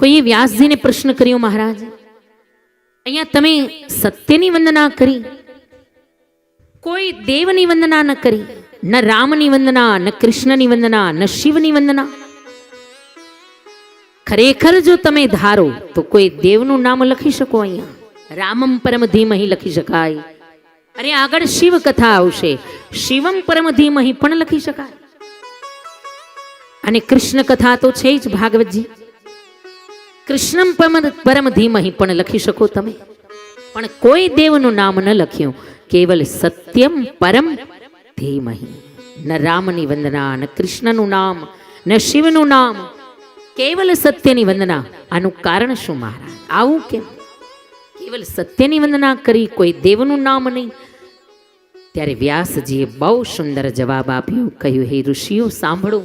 કોઈએ વ્યાસજીને પ્રશ્ન કર્યો, મહારાજ, અહીંયા તમે સત્યની વંદના કરી, કોઈ દેવની વંદના ન કરી, ન રામની વંદના, ન કૃષ્ણની વંદના, ન શિવની વંદના? ખરેખર જો તમે ધારો, તો કોઈ દેવનું નામ લખી શકો અહીંયા? રામમ પરમ ધીમહી લખી શકાય. અરે આગળ શિવ કથા આવશે. શિવમ પરમ ધીમહી પણ લખી શકાય. અને કૃષ્ણ કથા તો છે જ, ભાગવતજી. કૃષ્ણમ પરમ ધીમહી પણ લખી શકો તમે? પણ કોઈ દેવનું નામ ન લખ્યું, કેવલ સત્યમ પરમ ધીમહી. ન રામની વંદના, ન કૃષ્ણનું નામ, ન શિવનું નામ, કેવલ સત્યની વંદના. આનું કારણ શું મહારાજ? આવું કેમ? કેવલ સત્યની વંદના કરી કોઈ દેવનું નામ નહીં? ત્યારે વ્યાસજીએ બહુ સુંદર જવાબ આપ્યો, કહ્યું, હે ઋષિઓ, સાંભળો.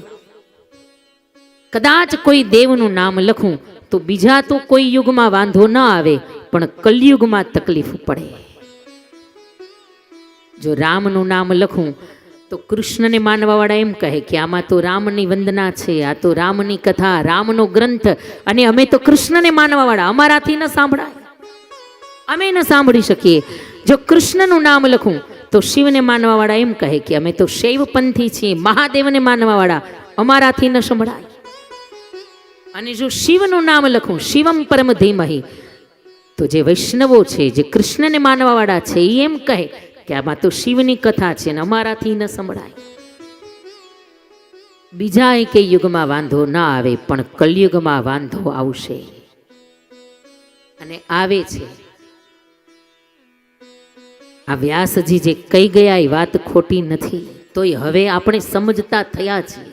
કદાચ કોઈ દેવનું નામ લખું તો બીજા તો કોઈ યુગમાં વાંધો ન આવે, પણ કલયુગમાં તકલીફ પડે. જો રામનું નામ લખું, તો કૃષ્ણને માનવાવાળા એમ કહે કે આમાં તો રામની વંદના છે, આ તો રામની કથા, રામનો ગ્રંથ, અને અમે તો કૃષ્ણને માનવાવાળા, અમારાથી ન સાંભળાય. અમે ન સાંભળી શકીએ. જો કૃષ્ણનું નામ લખું, તો શિવને માનવાવાળા એમ કહે કે અમે તો શૈવપંથી છીએ, મહાદેવને માનવાવાળા, અમારાથી ન સંભળાય. અને જો શિવનું નામ લખું, શિવમ પરમ ધીમહી. તો જે વૈષ્ણવો છે, જે કૃષ્ણને માનવાવાળા છે એ એમ કહે કે આમાં તો શિવની કથા છે ને અમારાથી ન સંભળાય. બીજા કે યુગમાં વાંધો ના આવે, પણ કલયુગમાં વાંધો આવશે. અને આવે છે. આ વ્યાસજી જે કહી ગયા એ વાત ખોટી નથી, તોય હવે આપણે સમજતા થયા છીએ.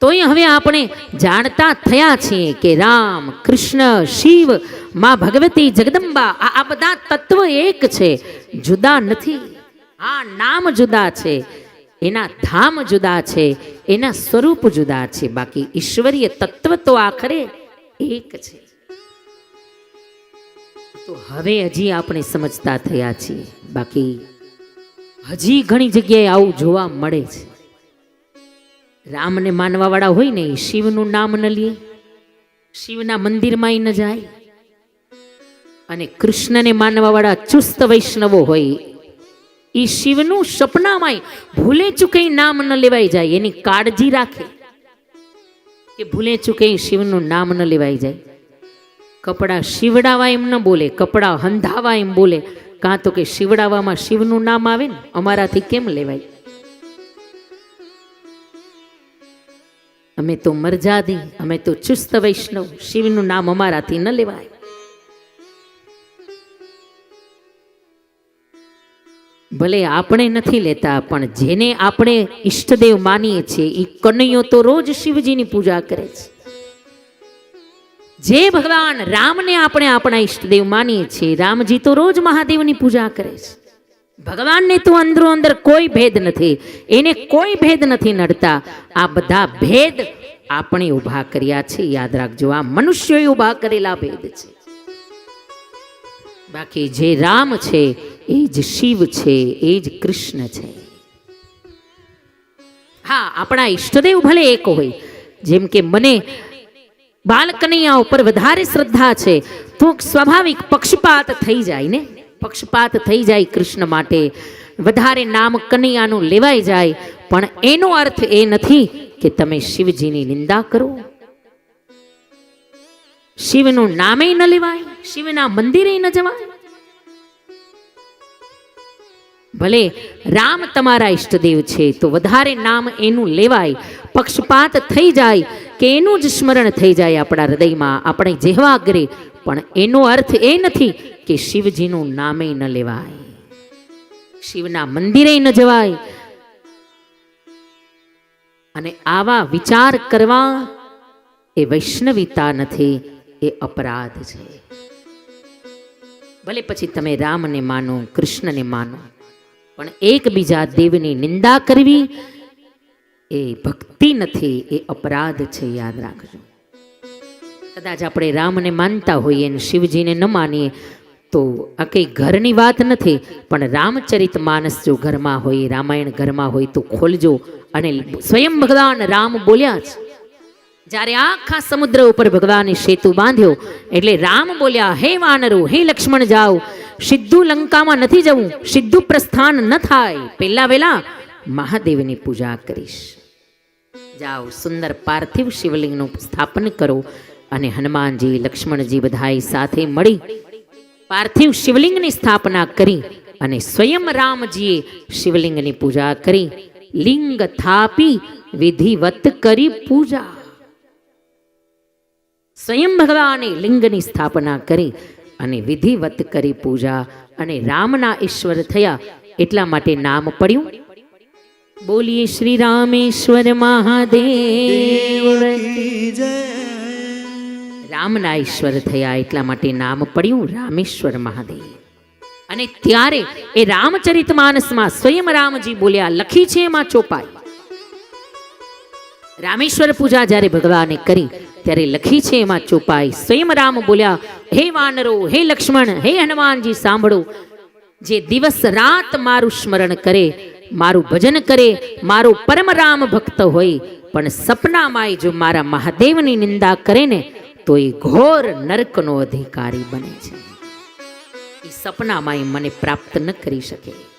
તોય હવે આપણે જાણતા થયા છીએ કે રામ, કૃષ્ણ, શિવ, માં ભગવતી, જગદંબા, આ બધા તત્વ એક છે, જુદા નથી. આ નામ જુદા છે, એના ધામ જુદા છે, એના સ્વરૂપ જુદા છે. બાકી ઈશ્વરીય તત્વ તો આખરે એક છે. તો હવે હજી આપણે સમજતા થયા છીએ. બાકી હજી ઘણી જગ્યાએ આવું જોવા મળે છે. રામને માનવાવાળા હોય ને, એ શિવનું નામ ન લે. શિવના મંદિરમાં ન જાય. અને કૃષ્ણને માનવાવાળા ચુસ્ત વૈષ્ણવો હોય, એ શિવનું સપનામાંય ભૂલે ચૂકે નામ ન લેવાઈ જાય, એની કાળજી રાખે. કે ભૂલે ચૂકે શિવનું નામ ન લેવાઈ જાય. કપડાં શિવડાવા એમ ન બોલે, કપડાં હંધાવા એમ બોલે. કાં તો કે શિવડાવામાં શિવનું નામ આવે ને, અમારાથી કેમ લેવાય? અમે તો મરજાદી, અમે તો ચુસ્ત વૈષ્ણવ. શિવનું નામ અમારાથી ન લેવાય. ભલે આપણે નથી લેતા, પણ જેને આપણે ઈષ્ટદેવ માનીએ છીએ એ કનૈયો તો રોજ શિવજીની પૂજા કરે છે. જે ભગવાન રામને આપણે આપણા ઈષ્ટદેવ માનીએ છીએ, રામજી તો રોજ મહાદેવની પૂજા કરે છે. ભગવાનને તું અંદરો અંદર કોઈ ભેદ નથી. એને કોઈ ભેદ નથી નડતા. આ બધા ભેદ આપણે ઊભા કર્યા છે. યાદ રાખજો, આ મનુષ્યોએ ઊભા કરેલા ભેદ છે. બાકી જે રામ છે, એ જ શિવ છે, એ જ કૃષ્ણ છે. હા, આપણા ઈષ્ટદેવ ભલે એક હોય. જેમ કે મને બાલકનૈયા ઉપર વધારે શ્રદ્ધા છે. તો સ્વાભાવિક પક્ષપાત થઈ જાય ને? પક્ષપાત થઈ જાય કૃષ્ણ માટે. વધારે નામ કનૈયાનું લેવાઈ જાય, પણ એનો અર્થ એ નથી કે તમે શિવજીની નિંદા કરો. શિવનું નામે ન લેવાય, શિવના મંદિરે ન જવાય. ભલે રામ તમારા ઈષ્ટદેવ છે, તો વધારે નામ એનું લેવાય. પક્ષપાત થઈ જાય, કે એનું જ સ્મરણ થઈ જાય આપણા હૃદયમાં. આપણે જેવા કરે પણ એનો અર્થ એ નથી કે શિવજીનું નામે ન લેવાય. શિવના મંદિરે ન જવાય. અને આવા વિચાર કરવા એ વૈષ્ણવિતા નથી, એ અપરાધ છે. ભલે પછી તમે રામને માનો, કૃષ્ણને માનો, પણ એકબીજા દેવની નિંદા કરવી એ ભક્તિ નથી, એ અપરાધ છે, યાદ રાખજો. કદાચ આપણે રામને માનતા હોઈએ અને શિવજીને ન માનીએ, તો આ કંઈ ઘરની વાત નથી, પણ રામચરિત માનસ જો ઘરમાં હોય, રામાયણ ઘરમાં હોય, તો ખોલજો અને સ્વયં ભગવાન રામ બોલ્યા જ. જ્યારે આખા સમુદ્ર ઉપર ભગવાને સેતુ બાંધ્યો, એટલે રામ બોલ્યા, હે વાનરો, હે લક્ષ્મણ, જાઓ. સિદ્ધું લંકામાં નથી જવું, સિદ્ધું પ્રસ્થાન ન થાય. પહેલા વેલા મહાદેવની પૂજા કરીશ. જાઓ, સુંદર પાર્થિવ શિવલિંગનું સ્થાપન કરો. અને હનુમાનજી, લક્ષ્મણજી બધાએ સાથે મળી પાર્થિવ શિવલિંગની સ્થાપના કરી અને સ્વયં રામજીએ શિવલિંગની પૂજા કરી. લિંગ થાપી, વિધિવત કરી પૂજા. સ્વયં ભગવાને લિંગની સ્થાપના કરી અને વિધિવત કરી પૂજા અને રામના ઈશ્વર થયા એટલા માટે નામ પડ્યું. બોલીએ શ્રી રામેશ્વર મહાદેવ. જય. રામના ઈશ્વર થયા એટલા માટે નામ પડ્યું રામેશ્વર મહાદેવ. અને ત્યારે એ રામચરિત માનસમાં સ્વયં રામજી બોલ્યા, લખી છે એમાં ચોપાઈ. રામેશ્વર પૂજા જ્યારે ભગવાને કરી, ત્યારે લખી છે એમાં ચોપાઈ. સ્વયં રામ બોલ્યા, હે વાનરો, હે લક્ષ્મણ, હે હનુમાનજી, સાંભળો. જે દિવસ રાત મારું સ્મરણ કરે, મારું ભજન કરે, મારો પરમ રામ ભક્ત હોય, પણ સપનામાંય જો મારા મહાદેવની નિંદા કરે ને તો એ ઘોર નરકનો અધિકારી બને છે. એ સપનામાંય મને પ્રાપ્ત ન કરી શકે.